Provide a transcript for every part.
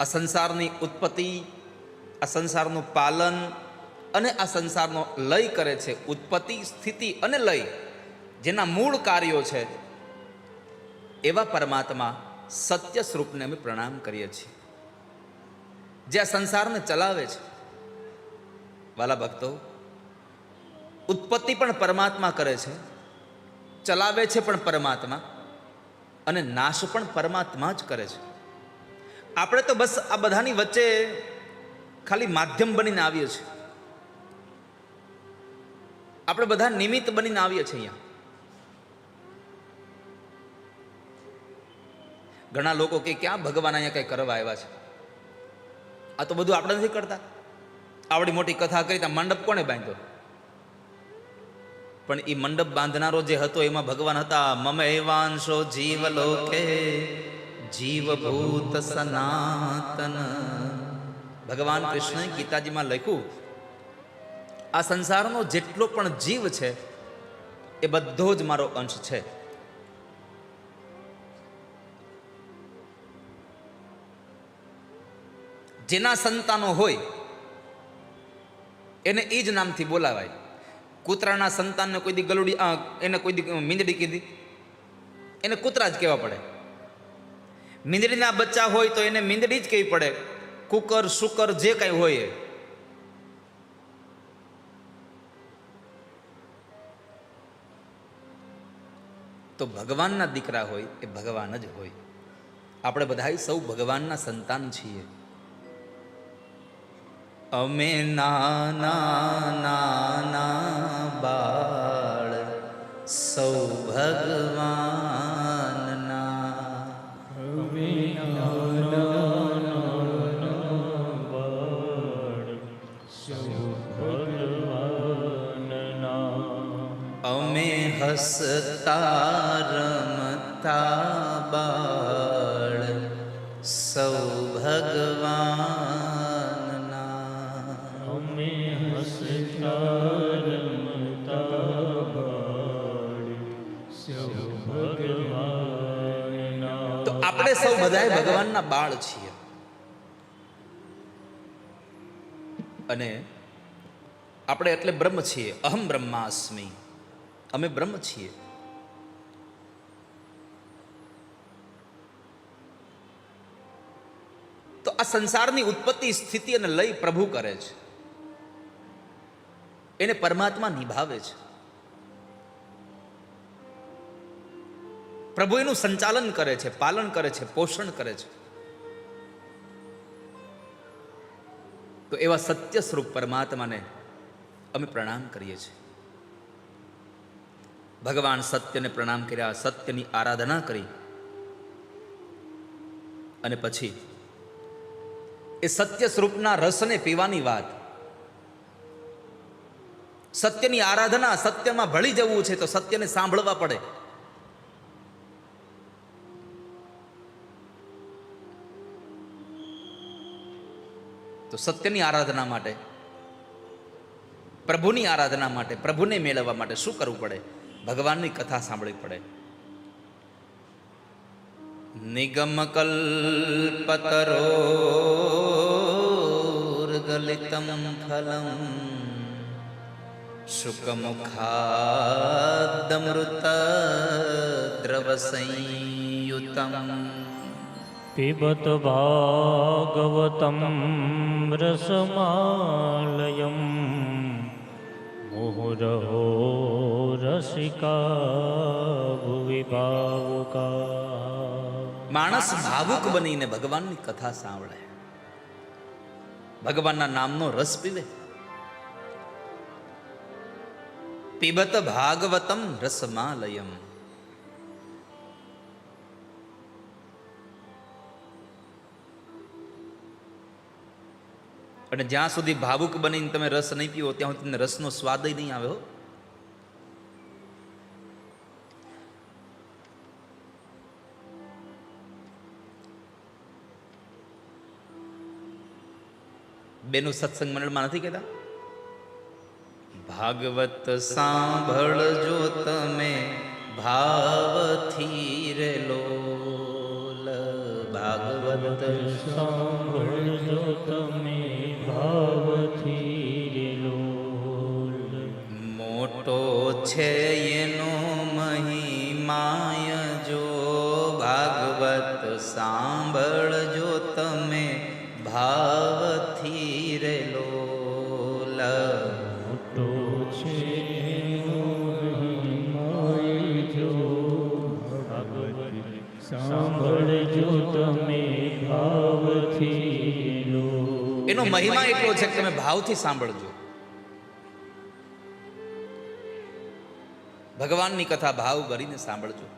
આ સંસારની ઉત્પત્તિ, આ સંસારનું પાલન અને આ સંસારનો લય કરે છે. ઉત્પત્તિ, સ્થિતિ અને લય જેના મૂળ કાર્યો છે, એવા પરમાત્મા સત્ય સ્વરૂપને અમે પ્રણામ કરીએ છીએ. જે આ સંસારને ચલાવે છે. વાલા ભક્તો, ઉત્પત્તિ પણ પરમાત્મા કરે છે, ચલાવે છે પણ પરમાત્મા અને નાશ પણ પરમાત્મા જ કરે છે. આપણે તો બસ આ બધાની વચ્ચે ખાલી માધ્યમ બનીને આવીએ છીએ. આપણે બધા નિમિત્ત બનીને આવીએ છીએ અહીંયા. ઘણા લોકો કે ક્યાં ભગવાન અહીંયા કંઈ કરવા આવ્યા છે? આ તો બધું આપણે નથી કરતા. આવડી મોટી કથા કરી ત્યાં મંડપ કોને બાંધ્યો? પણ એ મંડપ બાંધનારો જે હતો, એમાં ભગવાન હતા, મમે વાંશો જીવ લોકે જીવભૂત સનાતન. ભગવાન કૃષ્ણએ ગીતાજીમાં લખ્યું, આ સંસારનો જેટલો પણ જીવ છે, એ બધો જ મારો અંશ છે. જેના સંતાનો હોય, એને એ જ નામથી બોલાવાય. કૂતરાના સંતાનને કોઈ દી ગલુડી એને કોઈ દી મીંદડી કીધી, એને કૂતરા જ કહેવા પડે. મીંદડીના બચ્ચા હોય તો એને મીંદડી જ કહેવી પડે. કુકર શુકર જે કાંઈ હોય એ. તો ભગવાનના દીકરા હોય એ ભગવાન જ હોય. આપણે બધા સૌ ભગવાનના સંતાન છીએ. અમે નાના નાના બાળ, સૌ ભગવાનના હસતા રમતા બાળ સૌ ભગવાનના અમે હસતા રમતા બાળ સૌ ભગવાનના તો આપણે સૌ બધાય ભગવાનના બાળ છીએ. અને આપણે એટલે બ્રહ્મ છીએ. અહમ બ્રહ્માસ્મિ. અમે બ્રહ્મ છીએ. તો આ સંસારની ઉત્પત્તિ સ્થિતિ અને લય પ્રભુ કરે છે. એને પરમાત્મા નિભાવે છે. પ્રભુ એનું સંચાલન કરે છે, પાલન કરે છે, પોષણ કરે છે. તો એવા સત્ય સ્વરૂપ પરમાત્માને અમે પ્રણામ કરીએ છીએ. ભગવાન સત્યને પ્રણામ કર્યા, સત્યની આરાધના કરી. અને પછી, એ સત્ય સ્વરૂપના રસને પીવાની વાત. સત્યની આરાધના સત્યમાં ભળી જવું છે તો સત્યને સાંભળવા પડે. તો સત્યની આરાધના માટે, પ્રભુની આરાધના માટે, પ્રભુને મેળવવા માટે શું કરવું પડે? ભગવાનની કથા સાંભળવી પડે. નિગમ કલ્પતરોર્ગલિતમ ફલમ શુકમુખાદમૃત દ્રવસંયુતમ પીબત ભાગવતમ રસમાલયમ મુહુરહો રસિકા ભુવિ ભાવુકા માણસ ભાવુક બનીને ભગવાનની કથા સાંભળે. ભગવાનના નામનો રસ પીવે. પીબત ભાગવતમ રસમાલયમ. અને જ્યાં સુધી ભાવુક બનીને તમે રસ નહીં પીવો, ત્યાં સુધી રસનો સ્વાદ નહીં આવ્યો બેનું સત્સંગ મંડળમાં નથી કહેતા? ભાગવત સાંભળજો તમે ભાવથી રે લોલ ભાગવત ભાગવત સાંભળજો તમે ભાવથી રે લોલ મોટો છે એનો મહિમાય જો ભાગવત સાંભળજો એનો મહિમા એટલો છે કે તમે ભાવથી સાંભળજો. ભગવાનની કથા ભાવ ભરીને સાંભળજો.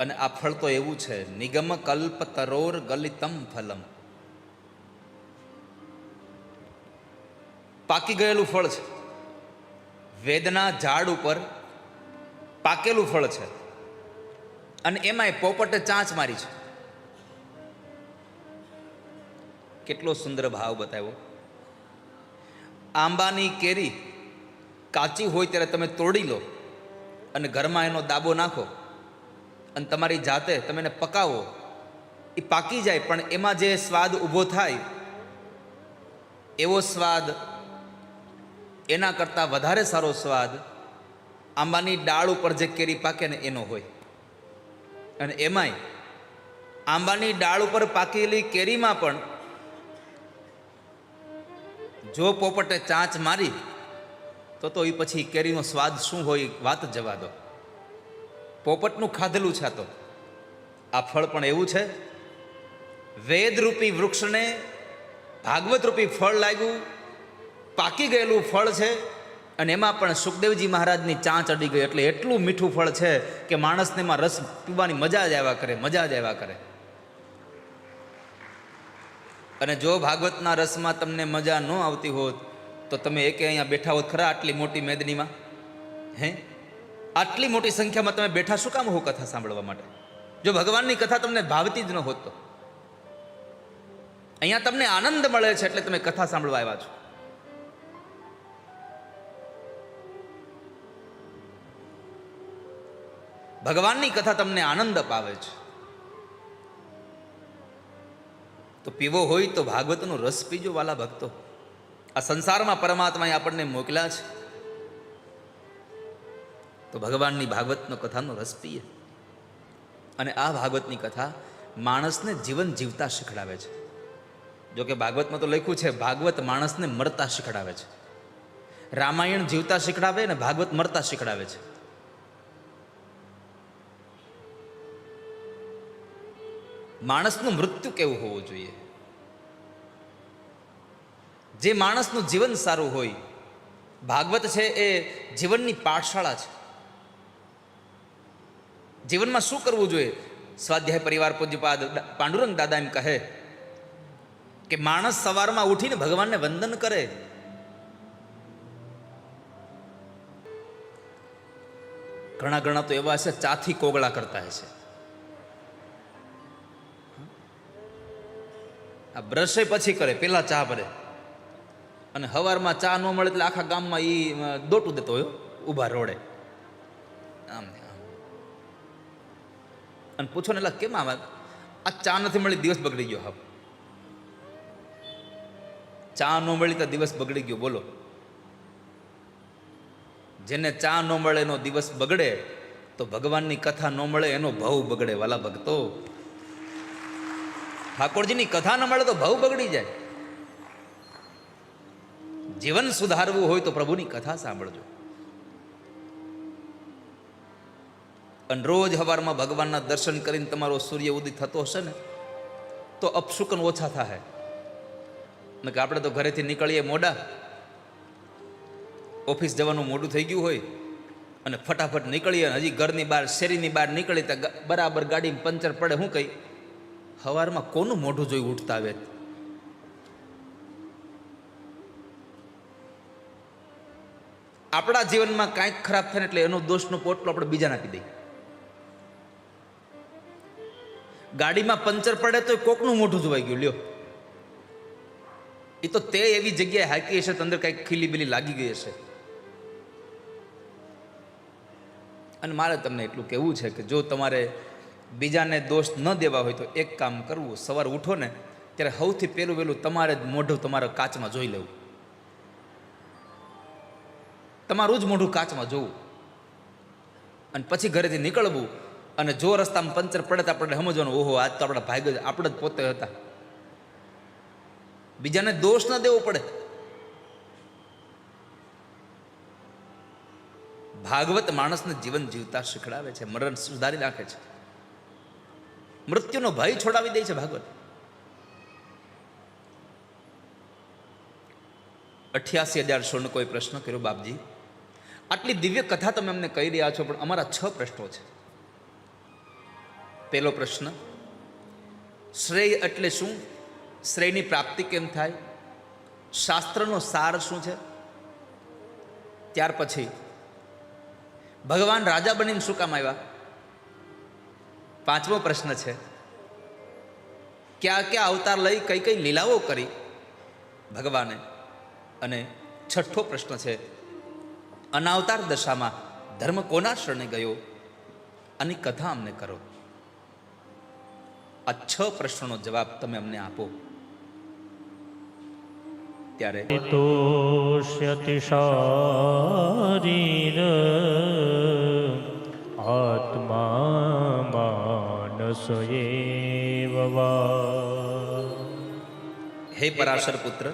અને આ ફળ તો એવું છે, નિગમ કલ્પ તરોર ગલિતમ ફલમ. પાકી ગયેલું ફળ છે. વેદના ઝાડ ઉપર પાકેલું ફળ છે. અને એમાંય પોપટે ચાંચ મારી છે. કેટલો સુંદર ભાવ બતાવ્યો. આંબાની કેરી કાચી હોય ત્યારે તમે તોડી લો અને ઘરમાં એનો દાબો નાખો અને તમારી જાતે તમે એને પકાવો. એ પાકી જાય પણ એમાં જે સ્વાદ ઊભો થાય, એવો સ્વાદ એના કરતાં વધારે સારો સ્વાદ આંબાની ડાળ ઉપર જે કેરી પાકે ને એનો હોય. અને એમાંય આંબાની ડાળ ઉપર પાકેલી કેરીમાં પણ જો પોપટે ચાંચ મારી, તો તો એ પછી કેરીનો સ્વાદ શું હોય વાત જવા દો. પોપટનું ખાધેલું છે તો. આ ફળ પણ એવું છે. વેદરૂપી વૃક્ષને ભાગવતરૂપી ફળ લાગ્યું, પાકી ગયેલું ફળ છે. અને એમાં પણ સુખદેવજી મહારાજની ચાંચ અડી ગઈ એટલે એટલું મીઠું ફળ છે કે માણસને એમાં રસ પીવાની મજા જ આવ્યા કરે, મજા જ આવ્યા કરે. અને જો ભાગવતના રસમાં તમને મજા ન આવતી હોત, તો તમે એકે અહીંયા બેઠા હોત ખરા આટલી મોટી મેદનીમાં? હે? આટલી મોટી સંખ્યામાં તમે બેઠા શું કામ હો કથા સાંભળવા માટે? જો ભગવાનની કથા તમને ભાવતી જ ન હોત તો? અહીંયા તમને આનંદ મળે છે એટલે તમે કથા સાંભળવા આવ્યા છો. ભગવાનની કથા તમને આનંદ અપાવે છે. તો પીવો હોય તો ભાગવતનો રસ પીજો વાલા ભક્તો. આ સંસારમાં પરમાત્માએ આપણને મોકલ્યા છે. તો ભગવાનની ભાગવતનો કથાનો રસ પીએ. અને આ ભાગવતની કથા માણસને જીવન જીવતા શીખડાવે છે. જો કે ભાગવતમાં તો લખ્યું છે, ભાગવત માણસને મરતા શીખડાવે છે. રામાયણ જીવતા શીખડાવે અને ભાગવત મરતા શીખડાવે છે. માણસનું મૃત્યુ કેવું હોવું જોઈએ? જે માણસનું જીવન સારું હોય, ભાગવત છે એ જીવનની પાઠશાળા છે. જીવનમાં શું કરવું જોઈએ? સ્વાધ્યાય પરિવાર પૂજ્યપાદ પાંડુરંગ દાદા એમ કહે કે માણસ સવારમાં ઉઠીને ભગવાનને વંદન કરે. ઘણા ઘણા તો એવા છે ચાથી કોગળા કરતા હશે આ બ્રશે પછી કરે, પેલા ચા ભરે. અને હવારમાં ચા ન મળે એટલે આખા ગામમાં એ દોટું દેતો હોય ઊભા રોડે. આમ આમ. અને પૂછો ને, એટલે કેમ આમ આ ચા નથી મળી, દિવસ બગડી ગયો હા ચા ન મળી તો દિવસ બગડી ગયો, બોલો. જેને ચા ન મળે એનો દિવસ બગડે, તો ભગવાનની કથા ન મળે, એનો ભાવ બગડે, વાલા ભક્તો. ઠાકોરજીની કથા ન મળે તો ભાવ બગડી જાય. જીવન સુધારવું હોય તો પ્રભુની કથા સાંભળજો. અને રોજ હવારમાં ભગવાનના દર્શન કરીને તમારો સૂર્ય ઉદય થતો હશે ને, તો અપશુકન ઓછા થાય ને કે આપણે તો ઘરેથી નીકળીએ મોડા. ઓફિસ જવાનું મોડું થઈ ગયું હોય અને ફટાફટ નીકળીએ હજી ઘરની બહાર શેરીની બહાર નીકળી તો બરાબર ગાડીમાં પંચર પડે શું કહી. સવારમાં કોનું મોઢું જોઈ ઉઠતા આવે આપણા જીવનમાં કાંઈક ખરાબ થાય એટલે એનો દોષનો પોટલો આપણે બીજાને આપી દઈએ. ગાડીમાં પંચર પડે તો કોકનું મોઢું જોવાઈ ગયું, લ્યો. એ તો તે એવી જગ્યાએ હાકી હશે અંદર કંઈક ખીલી બીલી લાગી ગઈ હશે. અને મારે તમને એટલું કહેવું છે કે જો તમારે બીજાને દોષ ન દેવા હોય તો એક કામ કરવું, સવારે ઉઠો ને, ત્યારે સૌથી પહેલું પહેલું તમારે જ મોઢું તમારા કાચમાં જોઈ લેવું. તમારું જ મોઢું કાચમાં જોવું. અને પછી ઘરેથી નીકળવું અને જો રસ્તામાં પંચર પડે તો આપણે સમજવાનું, ઓહો, આજ તો આપણા ભાગ જ, આપણે જ પોતે હતા. બીજાને દોષ ન દેવો પડે. ભાગવત માણસને જીવન જીવતા શીખડાવે છે, મરણ સુધારી નાખે છે. મૃત્યુનો ભય છોડાવી દે છે ભાગવત. અઠ્યાસી હજાર સોળનો કોઈ પ્રશ્ન કર્યો બાપજી. આટલી દિવ્ય કથા તમે અમને કહી રહ્યા છો, પણ અમારા છ પ્રશ્નો છે. પહેલો પ્રશ્ન, શ્રેય એટલે શું? શ્રેયની પ્રાપ્તિ કેમ થાય? શાસ્ત્રનો સાર શું છે? ત્યાર પછી, ભગવાન રાજા બનીને શું કામ આવ્યા? પાંચમો પ્રશ્ન છે. ક્યાં ક્યાં અવતાર લઈ કઈ કઈ લીલાઓ કરી? ભગવાને. અને છઠ્ઠો પ્રશ્ન છે, અનાવતાર દશામાં ધર્મ કોના શરણે ગયો? આની કથા અમને કરો. આ છ પ્રશ્નોનો જવાબ તમે અમને આપો. ત્યારે તોષ્યતિ શારીર એવ હે પરાશર પુત્ર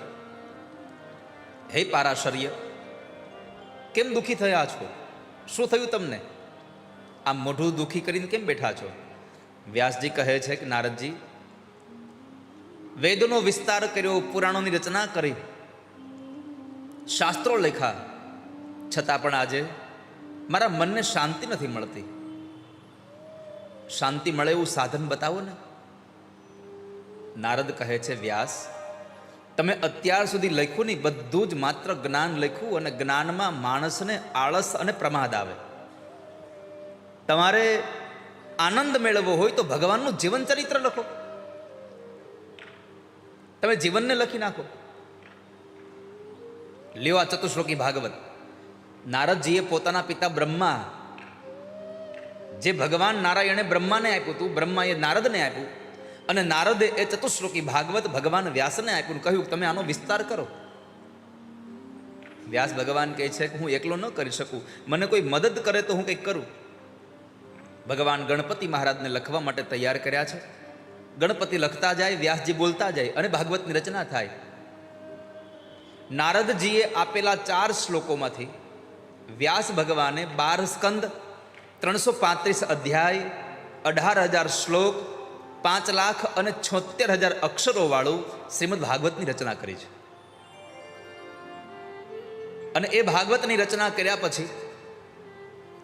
હે પારાશર્ય કેમ દુઃખી થયા છો શું થયું તમને આ મોઢું દુઃખી કરીને કેમ બેઠા છો વ્યાસજી કહે છે કે નારદજી વેદોનો વિસ્તાર કર્યો પુરાણોની રચના કરી શાસ્ત્રો લખ્યા છતાં પણ આજે મારા મનને શાંતિ નથી મળતી શાંતિ મળે એવું સાધન બતાવો ને. નારદ કહે છે, વ્યાસ, તમે અત્યાર સુધી લખ્યું નહીં, બધું જ માત્ર જ્ઞાન લખ્યું અને જ્ઞાનમાં માણસને આળસ અને પ્રમાદ આવે. તમારે આનંદ મેળવવો હોય તો ભગવાનનું જીવન ચરિત્ર લખો. તમે જીવનને લખી નાખો. આ ચતુશ્લોકી ભાગવત. નારદજીએ પોતાના પિતા બ્રહ્મા જે ભગવાન નારાયણે બ્રહ્માને આપ્યું હતું, બ્રહ્માએ નારદને આપ્યું અને નારદે એ ચતુશ્લોકી ભાગવત ભગવાન વ્યાસને આપ્યું કહ્યું તમે આનો વિસ્તાર કરો. વ્યાસ ભગવાન કહે છે કે હું એકલો ન કરી શકું, મને કોઈ મદદ કરે તો હું કંઈક કરું. ભગવાન ગણપતિ મહારાજને લખવા માટે તૈયાર કર્યા છે. ગણપતિ લખતા જાય, વ્યાસજી બોલતા જાય અને ભાગવતની રચના થાય. નારદજીએ આપેલા ચાર શ્લોકોમાંથી વ્યાસ ભગવાને બાર સ્કંદ ત્રણસો પાંત્રીસ અધ્યાય, અઢાર હજાર શ્લોક, પાંચ લાખ અને છોતેર હજાર અક્ષરોવાળું શ્રીમદ ભાગવતની રચના કરી છે. અને એ ભાગવતની રચના કર્યા પછી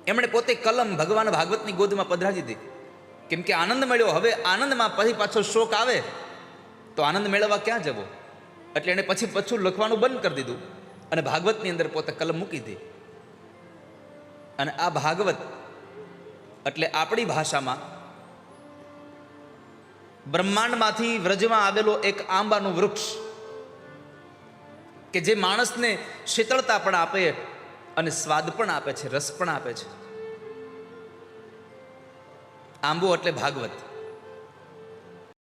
એમણે પોતે કલમ ભગવાન ભાગવતની ગોદમાં પધરાવી દીધી. કેમ કે આનંદ મળ્યો, હવે આનંદમાં પછી પાછો શોક આવે તો આનંદ મેળવવા ક્યાં જવો? એટલે એણે પછી પાછું લખવાનું બંધ કરી દીધું અને ભાગવતની અંદર પોતે કલમ મૂકી દીધી. અને આ ભાગવત એટલે આપણી ભાષામાં બ્રહ્માંડમાંથી વ્રજમાં આવેલો એક આંબાનું વૃક્ષ કે જે માણસને શીતળતા પણ આપે અને સ્વાદ પણ આપે છે, રસ પણ આપે છે. આંબો એટલે ભાગવત.